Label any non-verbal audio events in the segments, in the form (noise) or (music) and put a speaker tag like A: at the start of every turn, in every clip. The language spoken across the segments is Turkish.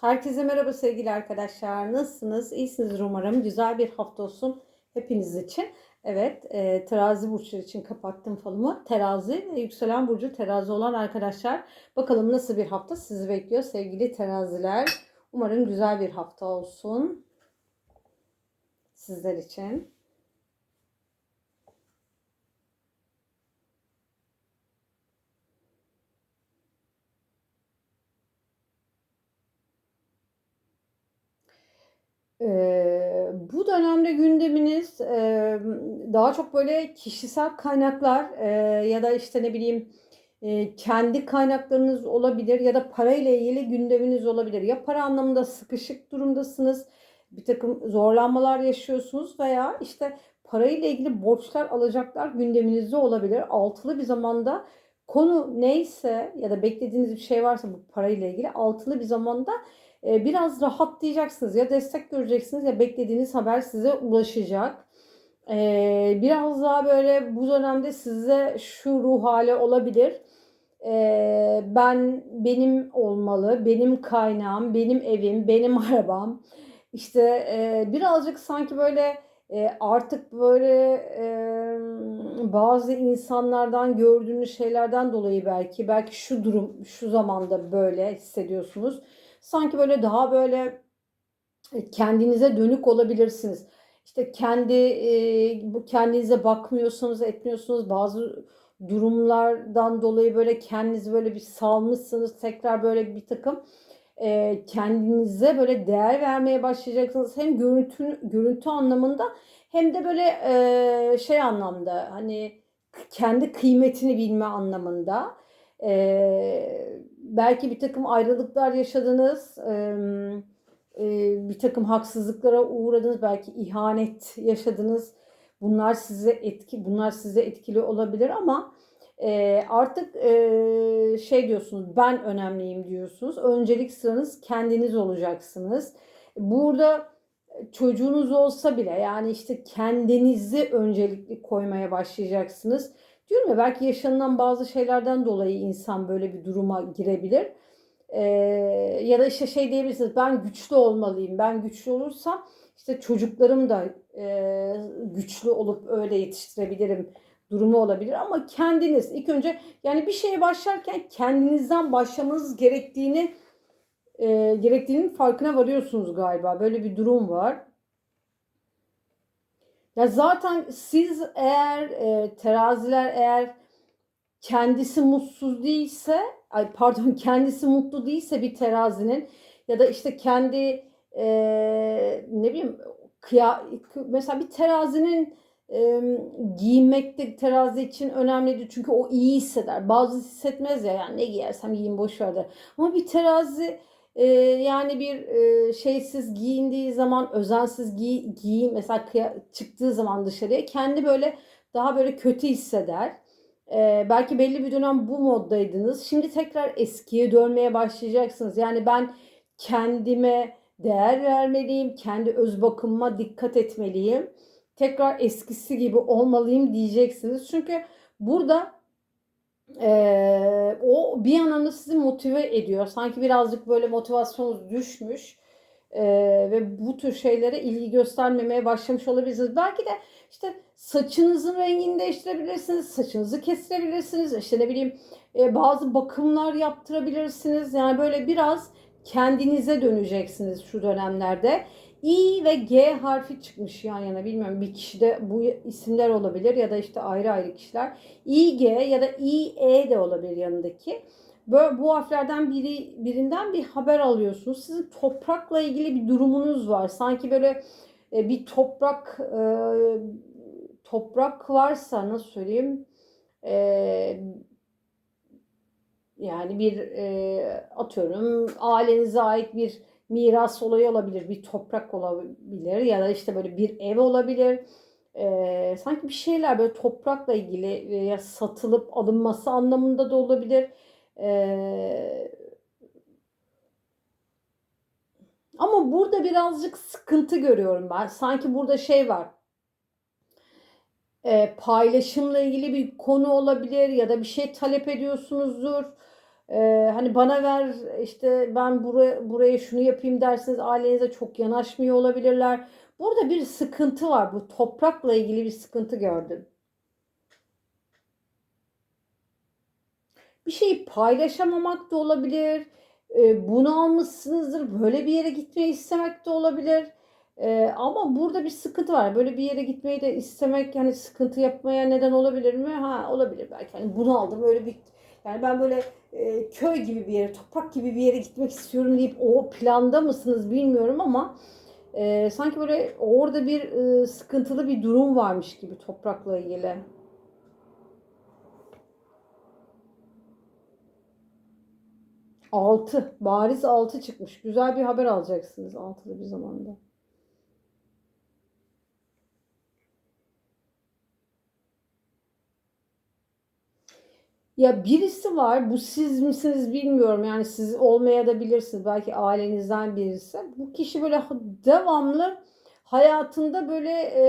A: Herkese merhaba sevgili arkadaşlar. Nasılsınız? İyisiniz umarım. Güzel bir hafta olsun hepiniz için. Evet, e, terazi burçları için kapattım falımı. Terazi ve yükselen burcu terazi olan arkadaşlar. Bakalım nasıl bir hafta sizi bekliyor sevgili teraziler. Umarım güzel bir hafta olsun sizler için. Eee, bu dönemde gündeminiz eee, daha çok böyle kişisel kaynaklar eee, ya da işte ne bileyim eee, kendi kaynaklarınız olabilir ya da parayla ilgili gündeminiz olabilir. Ya para anlamında sıkışık durumdasınız, bir takım zorlanmalar yaşıyorsunuz veya işte parayla ilgili borçlar alacaklar gündeminizde olabilir. Altılı bir zamanda konu neyse ya da beklediğiniz bir şey varsa bu parayla ilgili altılı bir zamanda e, biraz rahatlayacaksınız ya destek göreceksiniz ya beklediğiniz haber size ulaşacak. E, biraz daha böyle bu dönemde size şu ruh hali olabilir. E, ben benim olmalı, benim kaynağım, benim evim, benim (laughs) arabam. İşte e, birazcık sanki böyle e, artık böyle e, bazı insanlardan gördüğünüz şeylerden dolayı belki belki şu durum şu zamanda böyle hissediyorsunuz sanki böyle daha böyle e, kendinize dönük olabilirsiniz. İşte kendi e, bu kendinize bakmıyorsanız, etmiyorsunuz. Bazı durumlardan dolayı böyle kendinizi böyle bir salmışsınız. Tekrar böyle bir takım e, kendinize böyle değer vermeye başlayacaksınız. Hem görüntü görüntü anlamında hem de böyle şey anlamda hani kendi kıymetini bilme anlamında. E, belki bir takım ayrılıklar yaşadınız, bir takım haksızlıklara uğradınız, belki ihanet yaşadınız. Bunlar size etki, bunlar size etkili olabilir ama artık şey diyorsunuz, ben önemliyim diyorsunuz. Öncelik sıranız kendiniz olacaksınız. Burada çocuğunuz olsa bile yani işte kendinizi öncelikli koymaya başlayacaksınız Diyorum ya belki yaşanılan bazı şeylerden dolayı insan böyle bir duruma girebilir. Ee, ya da işte şey diyebilirsiniz ben güçlü olmalıyım. Ben güçlü olursam işte çocuklarım da e, güçlü olup öyle yetiştirebilirim durumu olabilir ama kendiniz ilk önce yani bir şeye başlarken kendinizden başlamanız gerektiğini e, gerektiğinin farkına varıyorsunuz galiba. Böyle bir durum var. Ya zaten siz eğer e, teraziler eğer kendisi mutsuz değilse, ay pardon (laughs) kendisi mutlu değilse bir terazinin ya da işte kendi e, ne bileyim kıya, mesela bir terazinin e, giyinmek de terazi için önemlidir çünkü o iyi hisseder. Bazı hissetmez ya yani ne giyersem giyeyim boş ver der. Ama bir terazi e, yani bir e, şeysiz giyindiği zaman özensiz giy, giyin mesela çıktığı zaman dışarıya kendi böyle daha böyle kötü hisseder. E, belki belli bir dönem bu moddaydınız. Şimdi tekrar eskiye dönmeye başlayacaksınız. Yani ben kendime değer vermeliyim, kendi öz bakımıma dikkat etmeliyim. Tekrar eskisi gibi olmalıyım diyeceksiniz. Çünkü burada ee, o bir yandan da sizi motive ediyor. Sanki birazcık böyle motivasyonunuz düşmüş ee, ve bu tür şeylere ilgi göstermemeye başlamış olabilirsiniz. Belki de işte saçınızın rengini değiştirebilirsiniz, saçınızı kestirebilirsiniz, işte ne bileyim e, bazı bakımlar yaptırabilirsiniz. Yani böyle biraz kendinize döneceksiniz şu dönemlerde. İ ve G harfi çıkmış yan yana bilmiyorum bir kişide bu isimler olabilir ya da işte ayrı ayrı kişiler. İ, G ya da İ, E de olabilir yanındaki. Böyle bu harflerden biri birinden bir haber alıyorsunuz. Sizin toprakla ilgili bir durumunuz var. Sanki böyle e, bir toprak e, toprak varsa nasıl söyleyeyim? E, yani bir atıyorum ailenize ait bir miras olayı olabilir, bir toprak olabilir ya da işte böyle bir ev olabilir. Ee, sanki bir şeyler böyle toprakla ilgili veya satılıp alınması anlamında da olabilir. Ee, ama burada birazcık sıkıntı görüyorum ben. Sanki burada şey var. E, paylaşımla ilgili bir konu olabilir ya da bir şey talep ediyorsunuzdur Ee, hani bana ver işte ben buraya, buraya şunu yapayım derseniz ailenize çok yanaşmıyor olabilirler. Burada bir sıkıntı var. Bu toprakla ilgili bir sıkıntı gördüm. Bir şeyi paylaşamamak da olabilir. E, bunu almışsınızdır. Böyle bir yere gitmeyi istemek de olabilir. E, ama burada bir sıkıntı var. Böyle bir yere gitmeyi de istemek yani sıkıntı yapmaya neden olabilir mi? Ha olabilir belki. Hani bunu aldım öyle bir yani ben böyle e, köy gibi bir yere, toprak gibi bir yere gitmek istiyorum deyip o planda mısınız bilmiyorum ama e, sanki böyle orada bir e, sıkıntılı bir durum varmış gibi toprakla ilgili. Altı. Bariz altı çıkmış. Güzel bir haber alacaksınız altılı bir zamanda. Ya birisi var. Bu siz misiniz bilmiyorum. Yani siz olmaya da bilirsiniz. Belki ailenizden birisi. Bu kişi böyle devamlı hayatında böyle e,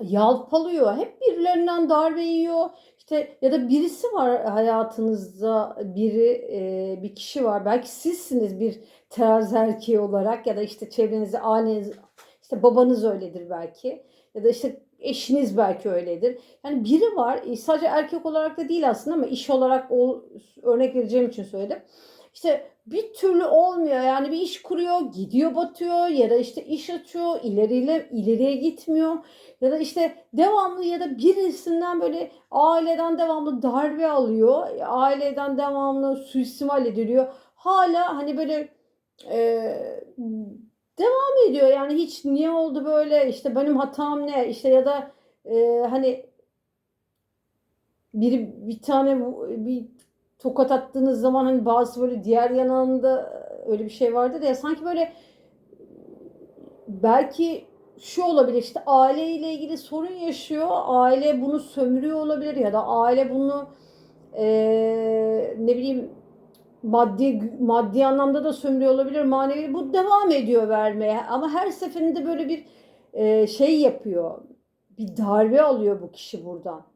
A: yalpalıyor. Hep birilerinden darbe yiyor. İşte ya da birisi var hayatınızda biri e, bir kişi var. Belki sizsiniz bir terazi erkeği olarak ya da işte çevrenizde aileniz işte babanız öyledir belki ya da işte eşiniz belki öyledir. Yani biri var e, sadece erkek olarak da değil aslında ama iş olarak o, örnek vereceğim için söyledim. İşte bir türlü olmuyor. Yani bir iş kuruyor, gidiyor batıyor ya da işte iş açıyor, ileriyle ileriye gitmiyor. Ya da işte devamlı ya da birisinden böyle aileden devamlı darbe alıyor. Aileden devamlı suistimal ediliyor. Hala hani böyle e, devam ediyor. Yani hiç niye oldu böyle işte benim hatam ne işte ya da e, hani biri bir tane bir tokat attığınız zaman hani bazı böyle diğer yanında öyle bir şey vardı ya sanki böyle belki şu olabilir işte aileyle ilgili sorun yaşıyor. Aile bunu sömürüyor olabilir ya da aile bunu e, ne bileyim maddi maddi anlamda da sömürüyor olabilir. Manevi bu devam ediyor vermeye ama her seferinde böyle bir e, şey yapıyor. Bir darbe alıyor bu kişi buradan.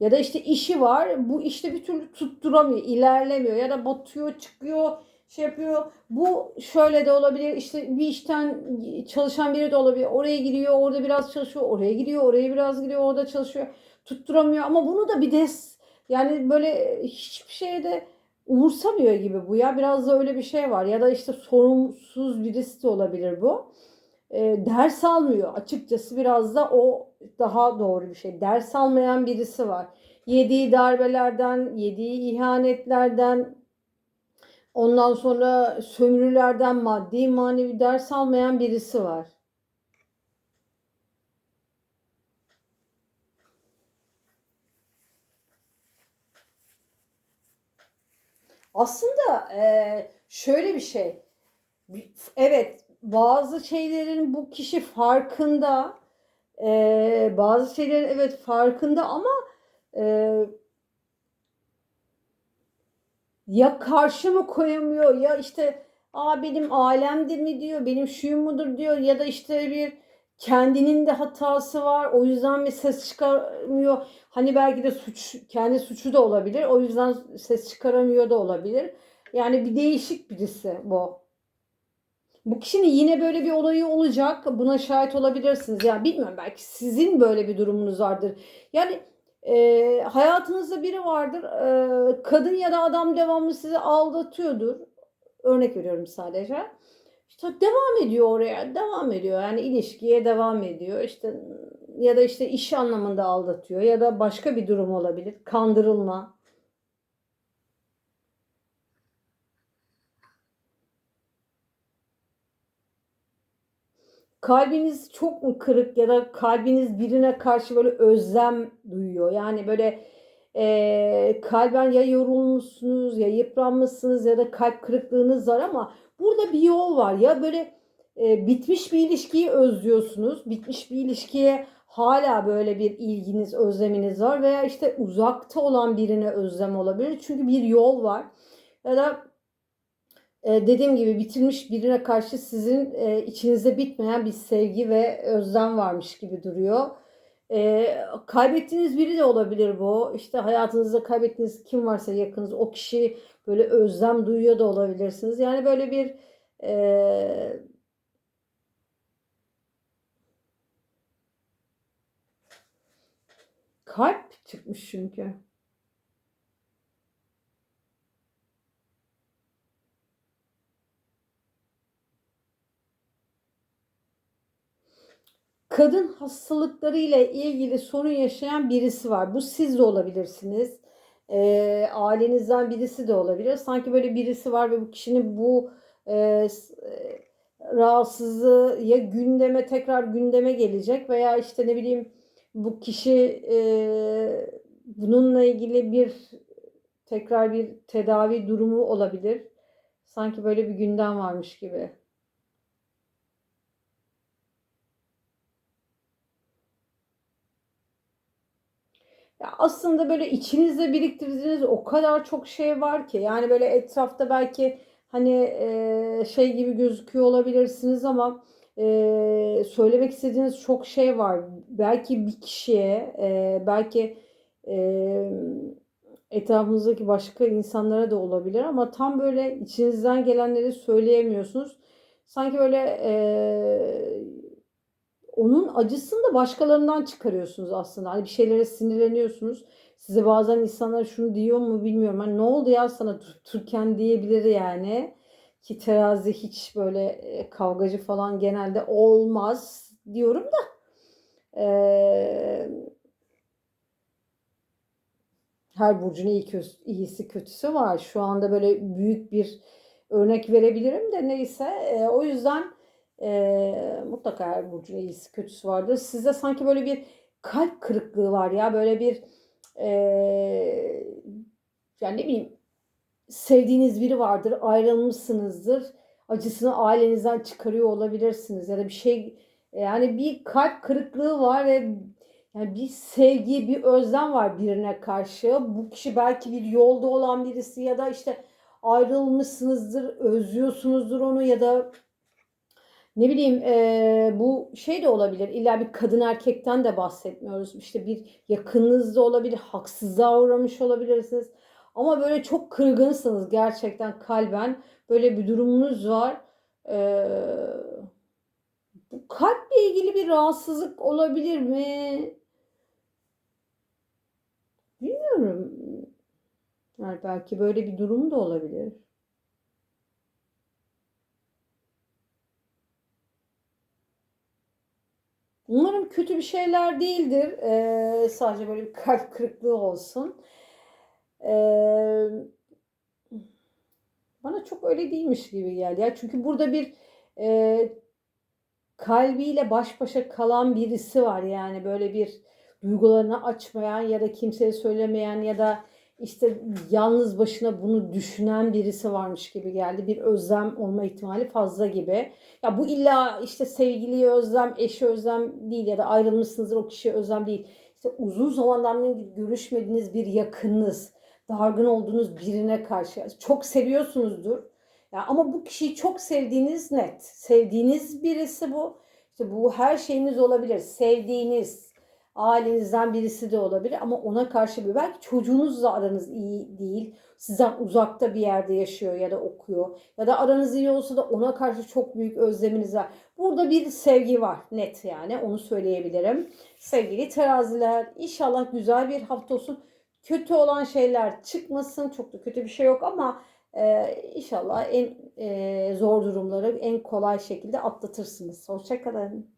A: Ya da işte işi var. Bu işte bir türlü tutturamıyor, ilerlemiyor ya da batıyor, çıkıyor, şey yapıyor. Bu şöyle de olabilir. İşte bir işten çalışan biri de olabilir. Oraya gidiyor, orada biraz çalışıyor. Oraya gidiyor, oraya biraz gidiyor, orada çalışıyor. Tutturamıyor ama bunu da bir des yani böyle hiçbir şeye de umursamıyor gibi bu ya. Biraz da öyle bir şey var. Ya da işte sorumsuz birisi de olabilir bu. E, ders almıyor. Açıkçası biraz da o daha doğru bir şey. Ders almayan birisi var. Yediği darbelerden, yediği ihanetlerden, ondan sonra sömürülerden maddi manevi ders almayan birisi var. Aslında e, şöyle bir şey. Evet bazı şeylerin bu kişi farkında. E, bazı şeylerin evet farkında ama e, ya karşı mı koyamıyor ya işte Aa, benim ailemdir mi diyor, benim şuyum mudur diyor ya da işte bir kendinin de hatası var. O yüzden bir ses çıkarmıyor. Hani belki de suç kendi suçu da olabilir. O yüzden ses çıkaramıyor da olabilir. Yani bir değişik birisi bu. Bu kişinin yine böyle bir olayı olacak. Buna şahit olabilirsiniz. Yani bilmiyorum belki sizin böyle bir durumunuz vardır. Yani e, hayatınızda biri vardır. E, kadın ya da adam devamlı sizi aldatıyordur. Örnek veriyorum sadece. İşte devam ediyor oraya, devam ediyor. Yani ilişkiye devam ediyor. İşte ya da işte iş anlamında aldatıyor ya da başka bir durum olabilir. Kandırılma. Kalbiniz çok mu kırık ya da kalbiniz birine karşı böyle özlem duyuyor. Yani böyle e, kalben ya yorulmuşsunuz ya yıpranmışsınız ya da kalp kırıklığınız var ama burada bir yol var. Ya böyle e, bitmiş bir ilişkiyi özlüyorsunuz. Bitmiş bir ilişkiye hala böyle bir ilginiz, özleminiz var veya işte uzakta olan birine özlem olabilir. Çünkü bir yol var. Ya da e, dediğim gibi bitirmiş birine karşı sizin e, içinizde bitmeyen bir sevgi ve özlem varmış gibi duruyor. Ee, kaybettiğiniz biri de olabilir bu. İşte hayatınızda kaybettiğiniz kim varsa yakınız o kişi böyle özlem duyuyor da olabilirsiniz. Yani böyle bir e, kalp çıkmış çünkü. Kadın hastalıkları ile ilgili sorun yaşayan birisi var. Bu siz de olabilirsiniz. Eee, ailenizden birisi de olabilir. Sanki böyle birisi var ve bu kişinin bu s- eee, rahatsızlığı ya gündeme tekrar gündeme gelecek veya işte ne bileyim bu kişi eee, bununla ilgili bir tekrar bir tedavi durumu olabilir. Sanki böyle bir gündem varmış gibi. Ya aslında böyle içinizde biriktirdiğiniz o kadar çok şey var ki yani böyle etrafta belki hani e, şey gibi gözüküyor olabilirsiniz ama e, söylemek istediğiniz çok şey var. Belki bir kişiye, e, belki e, etrafınızdaki başka insanlara da olabilir ama tam böyle içinizden gelenleri söyleyemiyorsunuz. Sanki böyle e, onun acısını da başkalarından çıkarıyorsunuz aslında. Hani bir şeylere sinirleniyorsunuz. Size bazen insanlar şunu diyor mu bilmiyorum. Hani ne oldu ya sana Türkan diyebilir yani. Ki terazi hiç böyle e, kavgacı falan genelde olmaz diyorum da. Ee, her burcun iyi kö- iyisi kötüsü var. Şu anda böyle büyük bir örnek verebilirim de neyse. Ee, o yüzden e, mutlaka her burcun iyisi kötüsü vardır. Sizde sanki böyle bir kalp kırıklığı var ya. Böyle bir e, yani ne bileyim sevdiğiniz biri vardır, ayrılmışsınızdır. Acısını ailenizden çıkarıyor olabilirsiniz ya da bir şey yani bir kalp kırıklığı var ve yani bir sevgi, bir özlem var birine karşı. Bu kişi belki bir yolda olan birisi ya da işte ayrılmışsınızdır, özlüyorsunuzdur onu ya da ne bileyim e, bu şey de olabilir. İlla bir kadın erkekten de bahsetmiyoruz. İşte bir yakınınız da olabilir. Haksızlığa uğramış olabilirsiniz. Ama böyle çok kırgınsınız gerçekten kalben. Böyle bir durumunuz var. E, bu kalple ilgili bir rahatsızlık olabilir mi? Bilmiyorum. Yani belki böyle bir durum da olabilir. Umarım kötü bir şeyler değildir. Ee, sadece böyle bir kalp kırıklığı olsun. Ee, bana çok öyle değilmiş gibi geldi. Ya çünkü burada bir e, kalbiyle baş başa kalan birisi var. Yani böyle bir duygularını açmayan ya da kimseye söylemeyen ya da işte yalnız başına bunu düşünen birisi varmış gibi geldi. Bir özlem olma ihtimali fazla gibi. Ya bu illa işte sevgiliye özlem, eşi özlem değil ya da ayrılmışsınızdır o kişiye özlem değil. İşte uzun zamandan görüşmediğiniz bir yakınınız, dargın olduğunuz birine karşı çok seviyorsunuzdur. Ya ama bu kişiyi çok sevdiğiniz net. Sevdiğiniz birisi bu. İşte bu her şeyiniz olabilir. Sevdiğiniz, ailenizden birisi de olabilir ama ona karşı bir belki çocuğunuzla aranız iyi değil. Sizden uzakta bir yerde yaşıyor ya da okuyor. Ya da aranız iyi olsa da ona karşı çok büyük özleminiz var. Burada bir sevgi var net yani onu söyleyebilirim. Sevgili teraziler inşallah güzel bir hafta olsun. Kötü olan şeyler çıkmasın. Çok da kötü bir şey yok ama e, inşallah en e, zor durumları en kolay şekilde atlatırsınız. Hoşçakalın.